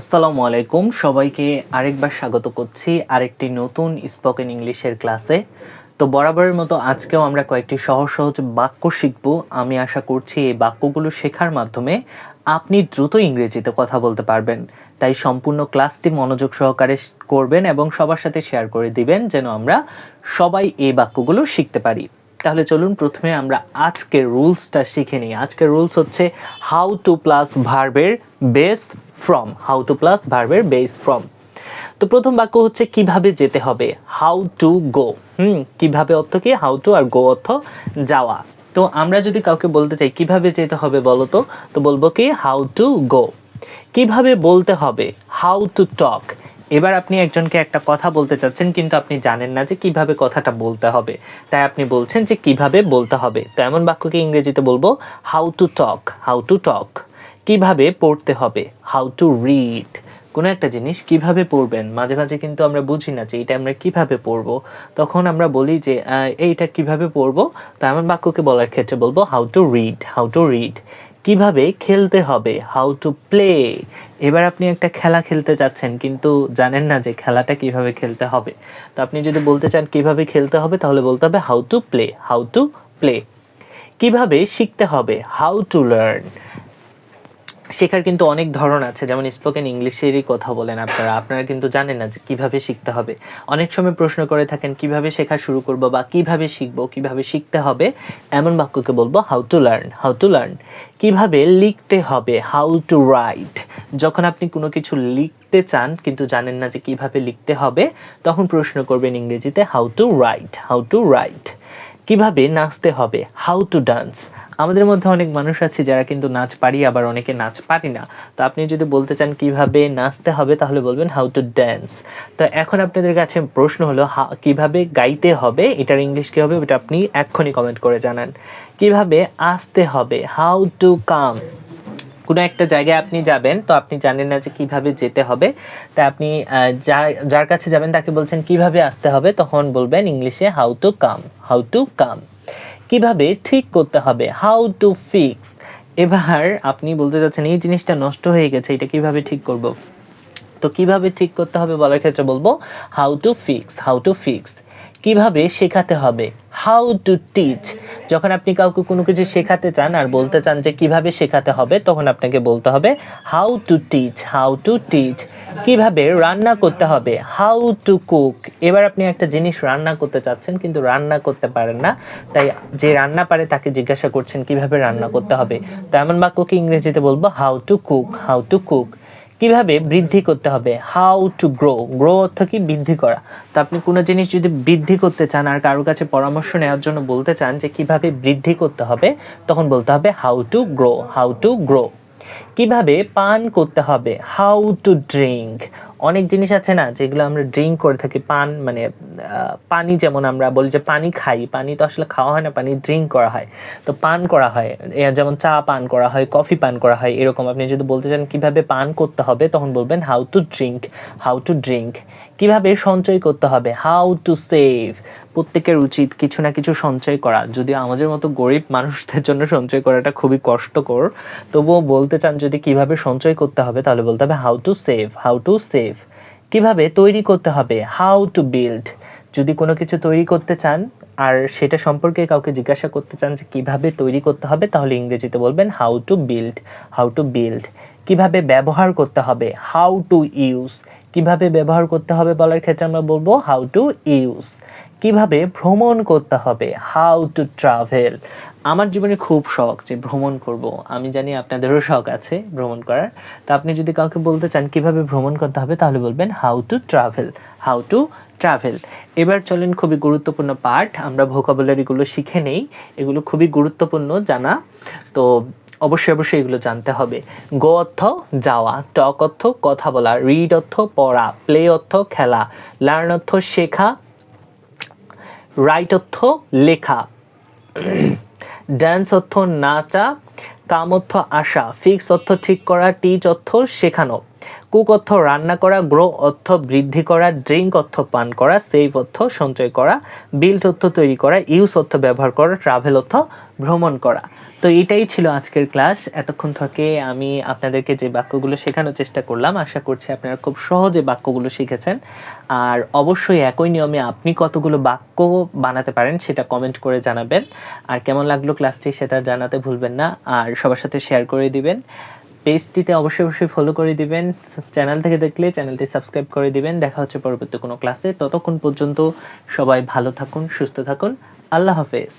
আসসালামু আলাইকুম। সবাইকে আরেকবার স্বাগত করছি আরেকটি নতুন স্পোকেন ইংলিশের ক্লাসে তো বরাবরের মতো আজকেও আমরা কয়েকটি সহজ সহজ বাক্য শিখব। আমি আশা করছি এই বাক্যগুলো শেখার মাধ্যমে আপনি দ্রুত ইংরেজিতে কথা বলতে পারবেন। তাই সম্পূর্ণ ক্লাসটি মনোযোগ সহকারে করবেন এবং সবার সাথে শেয়ার করে দিবেন যেন আমরা সবাই এই বাক্যগুলো শিখতে পারি। তাহলে চলুন প্রথমে আমরা আজকের রুলসটা শিখে নিই। আজকের রুলস হচ্ছে হাউ টু প্লাস ভার্বের base from how to plus ভার্বের বেস ফ্রম তো প্রথম বাক্য হচ্ছে কীভাবে যেতে হবে হাউ টু গো হুম, কীভাবে অর্থ কি হাউ টু আর গো অর্থ যাওয়া। তো আমরা যদি কাউকে বলতে চাই, কীভাবে যেতে হবে বলো তো তো বলব কি হাউ টু গো কীভাবে বলতে হবে হাউ টু টক এবার আপনি একজনকে একটা কথা বলতে চাচ্ছেন, কিন্তু আপনি জানেন না যে কীভাবে কথাটা বলতে হবে। তাই আপনি বলছেন যে কীভাবে বলতে হবে। তো এমন বাক্যকে ইংরেজিতে বলব how to talk how to talk কীভাবে পড়তে হবে? হাউ টু রিড কোনো একটা জিনিস কীভাবে পড়বেন? মাঝে মাঝে কিন্তু আমরা বুঝি না যে এটা আমরা কীভাবে পড়ব। তখন আমরা বলি যে এইটা কীভাবে পড়ব? তো এমন বাক্যকে বলার ক্ষেত্রে বলব how to read how to read কীভাবে খেলতে হবে? হাউ টু প্লে এবার আপনি একটা খেলা খেলতে চাচ্ছেন কিন্তু জানেন না যে খেলাটা কীভাবে খেলতে হবে। তো আপনি যদি বলতে চান কীভাবে খেলতে হবে, তাহলে বলতে হবে how to play how to play কীভাবে শিখতে হবে? হাউ টু লার্ন শেখার কিন্তু অনেক ধরন আছে। যেমন স্পোকেন ইংলিশেরই কথা বলেন আপনারা। আপনারা কিন্তু জানেন না যে কীভাবে শিখতে হবে। অনেক সময় প্রশ্ন করে থাকেন, কীভাবে শেখা শুরু করব বা কীভাবে শিখব, কীভাবে শিখতে হবে? এমন বাক্যকে বলব how to learn how to learn কীভাবে লিখতে হবে হাউ টু রাইট যখন আপনি কোনো কিছু লিখতে চান, কিন্তু জানেন না যে কীভাবে লিখতে হবে, তখন প্রশ্ন করবেন ইংরেজিতে how to write how to write কীভাবে নাচতে হবে হাউ টু ডান্স আমাদের মধ্যে অনেক মানুষ আছে যারা কিন্তু নাচ পারি, আবার অনেকে নাচ পারি না। তো আপনি যদি বলতে চান কীভাবে নাচতে হবে, তাহলে বলবেন হাউ টু ড্যান্স তো এখন আপনাদের কাছে প্রশ্ন হলো কীভাবে গাইতে হবে, এটার ইংলিশ কী হবে, ওটা আপনি এক্ষুনি কমেন্ট করে জানান। কীভাবে আসতে হবে হাউ টু কাম কোনো একটা জায়গায় আপনি যাবেন, তো আপনি জানেন না যে কীভাবে যেতে হবে। তা আপনি যার কাছে যাবেন, তাকে বলছেন কীভাবে আসতে হবে, তখন বলবেন ইংলিশে how to come how to come কীভাবে ঠিক করতে হবে হাউ টু ফিক্স এবার আপনি বলতে চাচ্ছেন, এই জিনিসটা নষ্ট হয়ে গেছে, এটা কীভাবে ঠিক করব? তো কীভাবে ঠিক করতে হবে বলার ক্ষেত্রে বলব how to fix how to fix কীভাবে শেখাতে হবে? হাউ টু টিচ যখন আপনি কাউকে কোনো কিছু শেখাতে চান আর বলতে চান যে কীভাবে শেখাতে হবে, তখন আপনাকে বলতে হবে how to teach how to teach কীভাবে রান্না করতে হবে? হাউ টু কুক এবার আপনি একটা জিনিস রান্না করতে চাচ্ছেন কিন্তু রান্না করতে পারেন না, তাই যে রান্না পারে তাকে জিজ্ঞাসা করছেন কীভাবে রান্না করতে হবে। তো এমন বাক্যকে ইংরেজিতে বলব? How to cook how to cook কীভাবে বৃদ্ধি করতে হবে? হাউ টু গ্রো গ্রো অর্থ কি? বৃদ্ধি করা। তো আপনি কোনো জিনিস যদি বৃদ্ধি করতে চান আর কারোর কাছে পরামর্শ নেওয়ার জন্য বলতে চান যে কীভাবে বৃদ্ধি করতে হবে, তখন বলতে হবে how to grow how to grow কীভাবে পান করতে হবে? হাউ টু ড্রিঙ্ক অনেক জিনিস আছে না যেগুলো আমরা ড্রিঙ্ক করে থাকি, পান মানে পানি যেমন আমরা বলি যে পানি খাই, পানি তো আসলে খাওয়া হয় না, পানি ড্রিঙ্ক করা হয়। তো পান করা হয় যেমন চা পান করা হয় কফি পান করা হয়, এরকম আপনি যদি বলতে চান কীভাবে পান করতে হবে, তখন বলবেন how to drink how to drink কীভাবে সঞ্চয় করতে হবে হাউ টু সেভ প্রত্যেকের উচিত কিছু না কিছু সঞ্চয় করা। যদি আমাদের মতো গরিব মানুষদের জন্য সঞ্চয় করাটা খুবই কষ্টকর, তবুও বলতে চান যদি কীভাবে সঞ্চয় করতে হবে, তাহলে বলতে হবে how to save how to save কীভাবে তৈরি করতে হবে হাউ টু বিল্ড যদি কোনো কিছু তৈরি করতে চান, আর সেটা সম্পর্কে কাউকে জিজ্ঞাসা করতে চান যে কীভাবে তৈরি করতে হবে, তাহলে ইংরেজিতে বলবেন how to build how to build কীভাবে ব্যবহার করতে হবে হাউ টু ইউজ কীভাবে ব্যবহার করতে হবে বলার ক্ষেত্রে আমরা বলব হাউ টু ইউজ কীভাবে ভ্রমণ করতে হবে হাউ টু ট্রাভেল আমার জীবনে খুব শখ যে ভ্রমণ করব। আমি জানি আপনাদেরও শখ আছে ভ্রমণ করার। তো আপনি যদি কাউকে বলতে চান কীভাবে ভ্রমণ করতে হবে, তাহলে বলবেন how to travel how to travel এবার চলেন খুবই গুরুত্বপূর্ণ পার্ট আমরা ভোকাবুলারিগুলো শিখে নেই। এগুলো খুবই গুরুত্বপূর্ণ জানা। তো অবশ্যই অবশ্যই এগুলো জানতে হবে। গো অর্থ যাওয়া, টক অর্থ কথা বলা, রিড অর্থ পড়া, প্লে অর্থ খেলা, লার্ন অর্থ শেখা, রাইট অর্থ লেখা ড্যান্স অর্থ নাচা, কাম অর্থ আসা, ফিক্স অর্থ ঠিক করা, টিচ অর্থ শেখানো। কুক অর্থ রান্না করা, গ্রো অর্থ বৃদ্ধি করা, ড্রিঙ্ক অর্থ পান করা, সেভ অর্থ সঞ্চয় করা বিল্ড অর্থ তৈরি করা, ইউজ অর্থ ব্যবহার করা, ট্রাভেল অর্থ ভ্রমণ করা। তো এটাই ছিল আজকের ক্লাস। এতক্ষণ থেকে আমি আপনাদেরকে যে বাক্যগুলো শেখানোর চেষ্টা করলাম, আশা করছি আপনারা খুব সহজে বাক্যগুলো শিখেছেন। আর অবশ্যই একই নিয়মে আপনি কতগুলো বাক্য বানাতে পারেন, সেটা কমেন্ট করে জানাবেন। আর কেমন লাগল ক্লাসটি সেটা জানাতে ভুলবেন না। আর সবার সাথে শেয়ার করে দিবেন। পেজটিতে অবশ্যই অবশ্যই ফলো করে দিবেন। চ্যানেল থেকে দেখলে চ্যানেলটি সাবস্ক্রাইব করে দিবেন। দেখা হচ্ছে পরবর্তী কোনো ক্লাসে ততক্ষণ পর্যন্ত সবাই ভালো থাকুন, সুস্থ থাকুন। আল্লাহ হাফেজ।